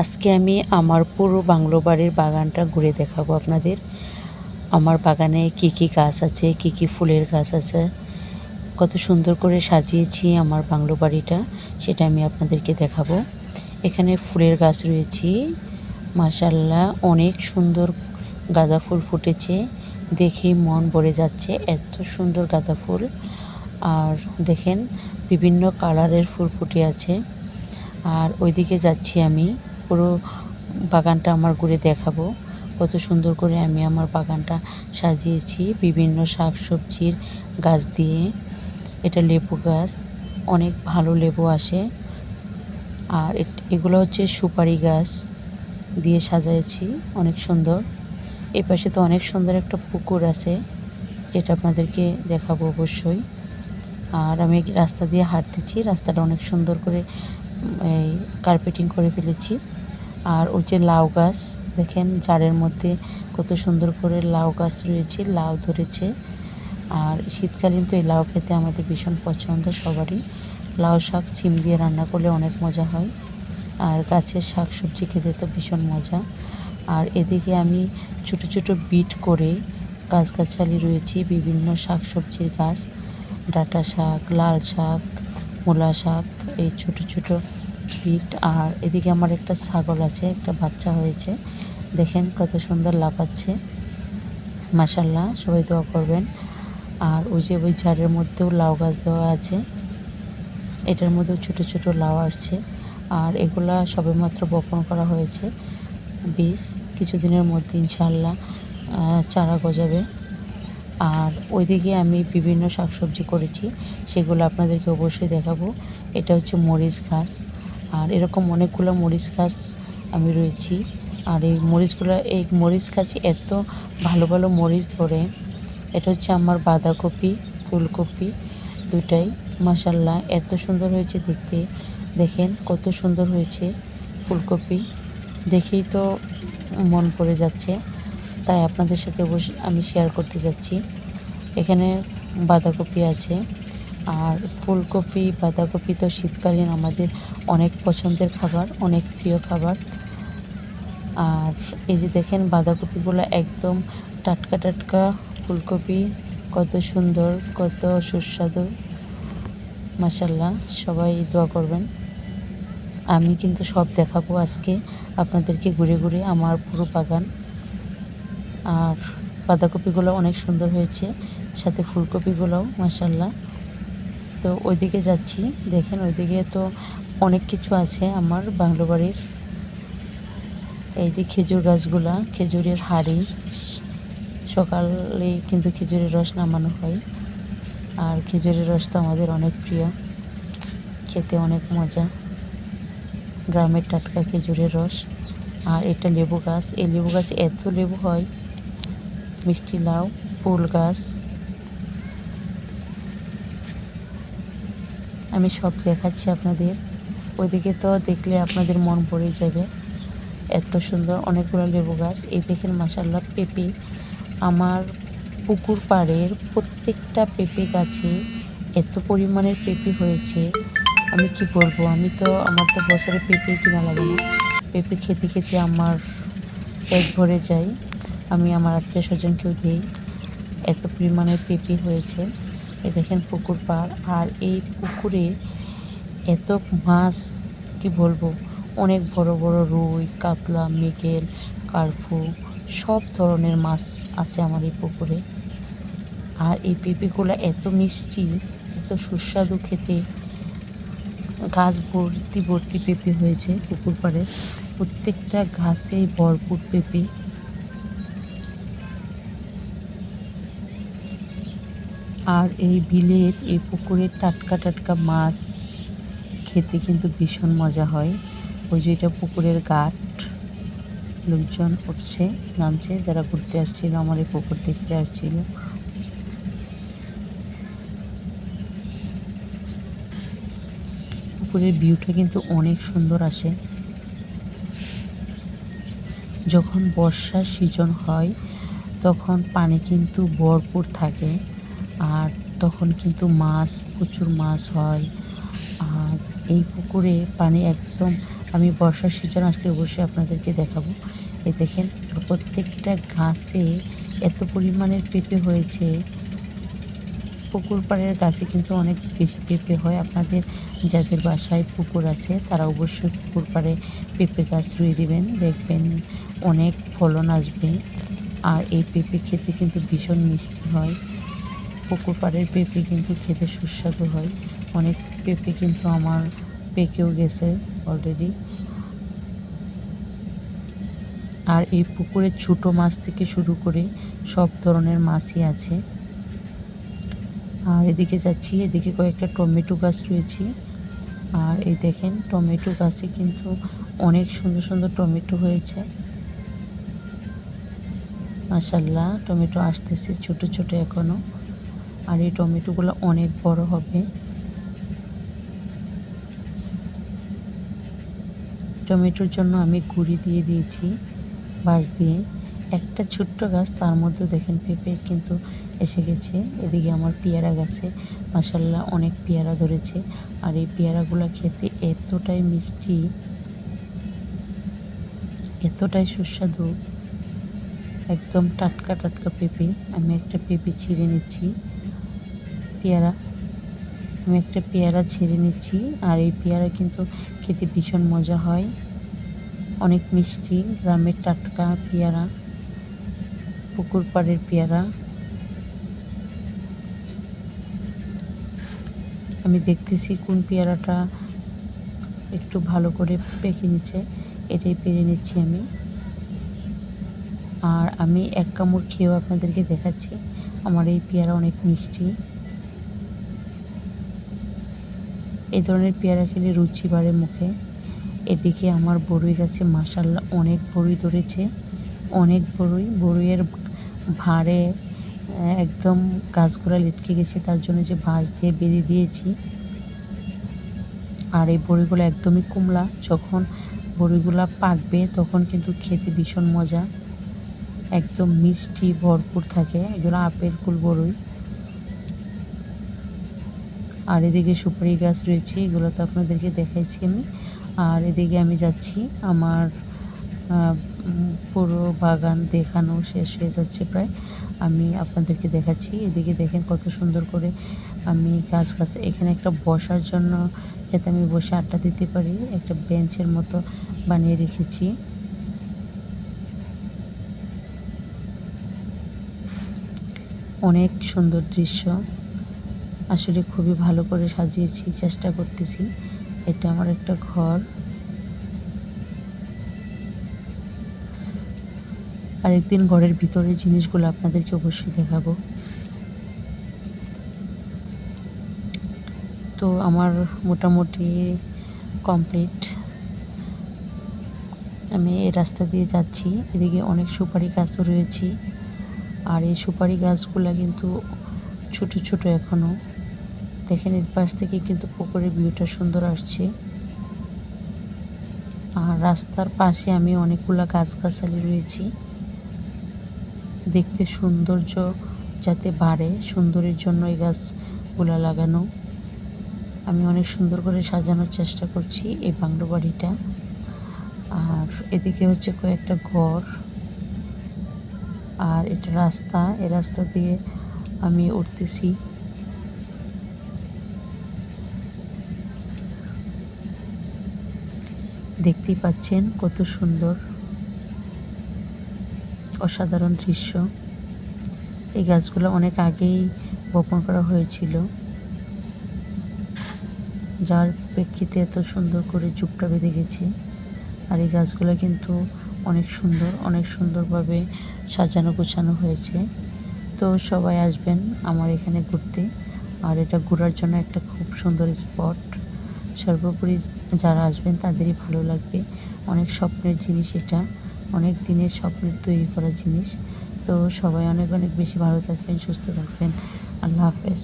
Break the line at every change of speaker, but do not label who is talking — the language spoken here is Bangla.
আজকে আমি আমার পুরো বাংলো বাড়ির বাগানটা ঘুরে দেখাবো আপনাদের। আমার বাগানে কি কি গাছ আছে, কি কি ফুলের গাছ আছে, কত সুন্দর করে সাজিয়েছি আমার বাংলো বাড়িটা, সেটা আমি আপনাদেরকে দেখাবো। এখানে ফুলের গাছ রয়েছে মাশাল্লাহ অনেক সুন্দর গাঁদা ফুল ফুটেছে, দেখেই মন ভরে যাচ্ছে এত সুন্দর গাঁদা ফুল। আর দেখেন বিভিন্ন কালারের ফুল ফুটে আছে। আর ওইদিকে যাচ্ছি আমি। পুরো বাগানটা আমার ঘুরে দেখাবো। কত সুন্দর করে আমি আমার বাগানটা সাজিয়েছি। বিভিন্ন শাক সবজির গাছ দিয়ে। এটা লেবু গাছ। অনেক ভালো লেবু আসে। আর এগুলো হচ্ছে সুপারি গাছ দিয়ে সাজিয়েছি। অনেক সুন্দর। এই পাশে তো অনেক সুন্দর একটা পুকুর আছে, যেটা আপনাদেরকে দেখাবো অবশ্যই। আর আমি রাস্তা দিয়ে হাঁটতেছি। রাস্তাটা অনেক সুন্দর করে কার্পেটিং করে ফেলেছি। আর ওই যে লাউ গাছ, দেখেন জারের মধ্যে কত সুন্দর করে লাউ গাছ রয়েছে, লাউ ধরেছে। আর শীতকালীন তো এই লাউ খেতে আমাদের ভীষণ পছন্দ সবারই। লাউ শাক সিম দিয়ে রান্না করলে অনেক মজা হয়। আর গাছের শাক সবজি খেতে তো ভীষণ মজা। আর এদিকে আমি ছোট ছোট বিট করে গাছগাছালি রয়েছে, বিভিন্ন শাক সবজির গাছ। ডাঁটা শাক, লাল শাক, মূলা শাক, এই ছোট ছোট বিট আর এদিকে আমার একটা ছাগল আছে, একটা বাচ্চা হয়েছে। দেখেন কত সুন্দর লাফাচ্ছে। মাসাল্লাহ সবাই দোয়া করবেন। আর ওই যে ওই ঝাড়ের মধ্যেও লাউ গাছ দেওয়া আছে। এটার মধ্যেও ছোট ছোট লাউ আসছে। আর এগুলা সবেমাত্র বপন করা হয়েছে। বীজ কিছুদিনের মধ্যে ইনশাল্লাহ চারা গজাবে। আর ওইদিকে আমি বিভিন্ন শাকসবজি করেছি, সেগুলো আপনাদেরকে অবশ্যই দেখাবো। এটা হচ্ছে মরিচ গাছ আর এরকম অনেকগুলো মরিচ গাছ আমি রয়েছি। আর এই মরিচগুলো, এই মরিচ গাছে এত ভালো ভালো মরিচ ধরে। এটা হচ্ছে আমার বাঁধাকপি, ফুলকপি দুটাই। মাসাল্লাহ এত সুন্দর হয়েছে দেখতে। দেখেন কত সুন্দর হয়েছে ফুলকপি। দেখেই তো মন পড়ে যাচ্ছে। তাই আপনাদের সাথে অবশ্যই আমি শেয়ার করতে যাচ্ছি। এখানে বাঁধাকপি আছে। আর ফুলকপি, বাঁধাকপি তো শীতকালীন আমাদের অনেক পছন্দের খাবার, অনেক প্রিয় খাবার। আর এই যে দেখেন বাঁধাকপিগুলো একদম টাটকা টাটকা, ফুলকপি কত সুন্দর, কত সুস্বাদু। মাসাল্লাহ সবাই দোয়া করবেন। আমি কিন্তু সব দেখাবো আজকে, আপনাদেরকে ঘুরে ঘুরে আমার পুরো বাগান। আর বাঁধাকপিগুলো অনেক সুন্দর হয়েছে, সাথে ফুলকপিগুলোও মাসাল্লাহ তো ওইদিকে যাচ্ছি। দেখেন ওইদিকে তো অনেক কিছু আছে আমার বাংলো বাড়ির। এই যে খেজুর গাছগুলা, খেজুরের হাড়ি। সকালে কিন্তু খেজুরের রস নামানো হয়। আর খেজুরের রস তো আমাদের অনেক প্রিয়। খেতে অনেক মজা। গ্রামের টাটকা খেজুরের রস। আর এটা লেবু গাছ। এই লেবু গাছে এত লেবু হয়। মিষ্টি লাউ, ফুল গাছ। আমি সব দেখাচ্ছি আপনাদের। ওইদিকে তো দেখলে আপনাদের মন ভরে যাবে। এত সুন্দর অনেকগুলো লেবু গাছ। এই দেখেন মাসাল্লাহ পেঁপে। আমার পুকুর পাড়ের প্রত্যেকটা পেঁপে গাছে এত পরিমাণের পেঁপে হয়েছে। আমি কি বলব? আমি তো, আমার তো বছরে পেঁপে কিনা লাগে না। পেঁপে খেতে খেতে আমার পেট ভরে যায়। আমি আমার আত্মীয় স্বজনকেও দিই। এত পরিমাণে পেঁপে হয়েছে। এ দেখেন পুকুর পাড়। আর এই পুকুরে এত মাছ, কি বলব, অনেক বড় বড় রুই, কাতলা মৃগেল কার্ফু সব ধরনের মাছ আছে আমার এই পুকুরে। আর এই পেঁপেগুলো এত মিষ্টি, এত সুস্বাদু খেতে। গাছ ভর্তি ভর্তি পেঁপে হয়েছে পুকুর পাড়ে। প্রত্যেকটা ঘাসেই ভরপুর পেঁপে। আর এই বিলের, এই পুকুরের টাটকা টাটকা মাছ খেতে কিন্তু ভীষণ মজা হয়। ওই যে এটা পুকুরের ঘাট, লোকজন উঠছে, নামছে, যারা ঘুরতে আসছিল, আমার এই পুকুর দেখতে আসছিল। পুকুরের ভিউটা কিন্তু অনেক সুন্দর আসে। যখন বর্ষার সিজন হয়, তখন পানি কিন্তু ভরপুর থাকে। আর তখন কিন্তু মাছ, প্রচুর মাছ হয়। আর এই পুকুরে পানি একদম আমি বর্ষার সিজন আসলে অবশ্যই আপনাদেরকে দেখাবো। এ দেখেন, প্রত্যেকটা গাছে এত পরিমাণের পেঁপে হয়েছে। পুকুর পাড়ের গাছে কিন্তু অনেক বেশি পেঁপে হয়। আপনাদের যাদের বাসায় পুকুর আছে, তারা অবশ্যই পুকুর পাড়ে পেঁপে গাছ রুয়ে দিবেন। দেখবেন অনেক ফলন আসবে। আর এই পেঁপে খেতে কিন্তু ভীষণ মিষ্টি হয়। পুকুর পাড়ের পেঁপে কিন্তু খেতে সুস্বাদু হয়। অনেক পেঁপে কিন্তু আমার পেকেও গেছে অলরেডি আর এই পুকুরে ছোটো মাছ থেকে শুরু করে সব ধরনের মাছই আছে। আর এদিকে যাচ্ছি, এদিকে কয়েকটা টমেটো গাছ রয়েছে। আর এই দেখেন, টমেটো গাছে কিন্তু অনেক সুন্দর সুন্দর টমেটো হয়েছে। মাসাল্লাহ টমেটো আসতেছে ছোট ছোট এখনও আর এই টমেটোগুলো অনেক বড় হবে। টমেটোর জন্য আমি গুঁড়ি দিয়ে দিয়েছি বাঁশ দিয়ে। একটা ছোট্ট গাছ, তার মধ্যে দেখেন পেঁপে কিন্তু এসে গেছে। এদিকে আমার পেয়ারা গাছে মাসাল্লাহ অনেক পেয়ারা ধরেছে। আর এই পেয়ারাগুলো খেতে এতটাই মিষ্টি, এতটাই সুস্বাদু। একদম টাটকা টাটকা পেঁপে। আমি একটা পেঁপে ছিঁড়ে নিচ্ছি। পেয়ারা। আমি একটা পেয়ারা ছেড়ে নিচ্ছি, আর এই পেয়ারা কিন্তু খেতে ভীষণ মজা হয়। অনেক মিষ্টি, গ্রামের টাটকা পেয়ারা, পুকুর পাড়ের পেয়ারা। আমি দেখতেছি কোন পেয়ারাটা একটু ভালো করে পেকে নিচ্ছে, এটাই পেরে নিচ্ছি আমি। আর আমি এক কামড় খেয়েও আপনাদেরকে দেখাচ্ছি, আমার এই পেয়ারা অনেক মিষ্টি। এই ধরনের পেয়ারা খেলে রুচি বাড়ে মুখে। এদিকে আমার বড়ই গাছে মাসাল্লাহ অনেক বড়ই ধরেছে। অনেক বড়ই। বড়ইয়ের ভাঁড়ে একদম গাছগুলা লিটকে গেছে, তার জন্য যে বাঁশ দিয়ে বেরিয়ে দিয়েছি। আর এই বড়িগুলো একদমই কুমলা। যখন বড়িগুলা পাকবে, তখন কিন্তু খেতে ভীষণ মজা। একদম মিষ্টি, ভরপুর থাকে। এগুলো আপেল কুল বড়ই। আর এদিকে সুপারি গাছ রয়েছে, এগুলো তো আপনাদেরকে দেখাইছি আমি। আর এদিকে আমি যাচ্ছি, আমার পুরো বাগান দেখানো শেষ হয়ে যাচ্ছে প্রায়। আমি আপনাদেরকে দেখাচ্ছি, এদিকে দেখেন কত সুন্দর করে আমি গাছ গাছ, এখানে একটা বসার জন্য যাতে আমি বসে আড্ডা দিতে পারি, একটা বেঞ্চের মতো বানিয়ে রেখেছি। অনেক সুন্দর দৃশ্য। আসলে খুবই ভালো করে সাজিয়েছি, চেষ্টা করতেছি। এটা আমার একটা ঘর। আরেকদিন ঘরের ভিতরের জিনিসগুলো আপনাদেরকে অবশ্যই দেখাবো। তো আমার মোটামুটি কমপ্লিট। আমি এই রাস্তা দিয়ে যাচ্ছি। এদিকে অনেক সুপারি গাছও রয়েছে। আর এই সুপারি গাছগুলো কিন্তু ছোট ছোট এখনও দেখেন এর পাশ থেকে কিন্তু পুকুরের ভিউটা সুন্দর আসছে। আর রাস্তার পাশে আমি অনেকগুলো গাছগাছালি রয়েছি। দেখতে সৌন্দর্য যাতে বাড়ে, সুন্দরের জন্য এই গাছগুলো লাগানো। আমি অনেক সুন্দর করে সাজানোর চেষ্টা করছি এই বাংলো বাড়িটা। আর এদিকে হচ্ছে কয়েকটা ঘর। আর এটা রাস্তা, এ রাস্তা দিয়ে আমি উঠতেছি। দেখতেই পাচ্ছেন কত সুন্দর, অসাধারণ দৃশ্য। এই গাছগুলো অনেক আগেই বপন করা হয়েছিল। যার প্রেক্ষিতে এত সুন্দর করে চুপটা বেঁধে গেছে। আর এই গাছগুলো কিন্তু অনেক সুন্দর, অনেক সুন্দরভাবে সাজানো গোছানো হয়েছে। তো সবাই আসবেন আমার এখানে ঘুরতে। আর এটা ঘোরার জন্য একটা খুব সুন্দর স্পট। সর্বোপরি যারা আসবেন তাদেরই ভালো লাগবে। অনেক স্বপ্নের জিনিস এটা। অনেক দিনের স্বপ্নের তৈরি করা জিনিস। তো সবাই অনেক অনেক বেশি ভালো থাকবেন, সুস্থ থাকবেন। আল্লাহ হাফেজ।